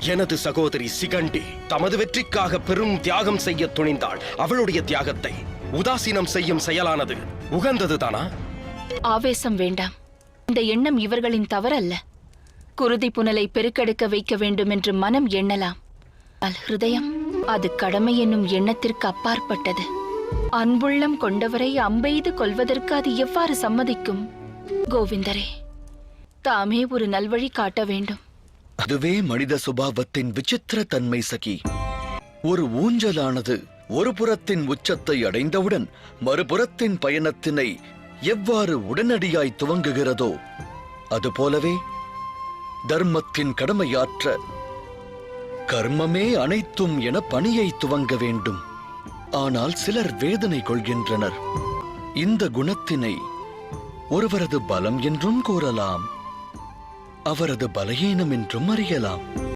எனது சகோதரி சிகண்டி தமது வெற்றிக்காக பெரும் தியாகம் செய்ய துணிந்தாள். அவளுடைய தியாகத்தை உதாசீனம் செய்யும் செயலானது உகந்ததுதானா? ஆவேசம் வேண்டாம். இந்த எண்ணம் இவர்களின் தவறல்ல. குருதி புனலை பெருக்கெடுக்க வைக்க வேண்டும் என்று மனம் எண்ணலாம். அல் ஹிருதயம் அது கடமை என்னும் எண்ணத்திற்கு அப்பாற்பட்டது. அன்புள்ளம் கொண்டவரை அம்பெய்து கொள்வதற்கு அது எவ்வாறு சம்மதிக்கும்? கோவிந்தரே தாமே ஒரு நல்வழி காட்ட வேண்டும். அதுவே மனித சுபாவத்தின் விசித்திர தன்மை சகி. ஒரு ஊஞ்சலானது ஒரு புறத்தின் உச்சத்தை அடைந்தவுடன் மறுபுறத்தின் பயணத்தினை எவ்வாறு உடனடியாய் துவங்குகிறதோ அதுபோலவே தர்மத்தின் கடமையாற்ற கர்மமே அனைத்தும் என பணியை துவங்க வேண்டும். ஆனால் சிலர் வேதனை கொள்கின்றனர். இந்த குணத்தினை ஒருவரது பலம் என்றும் கூறலாம். அவரது பலகீனம் என்றும் அறியலாம்.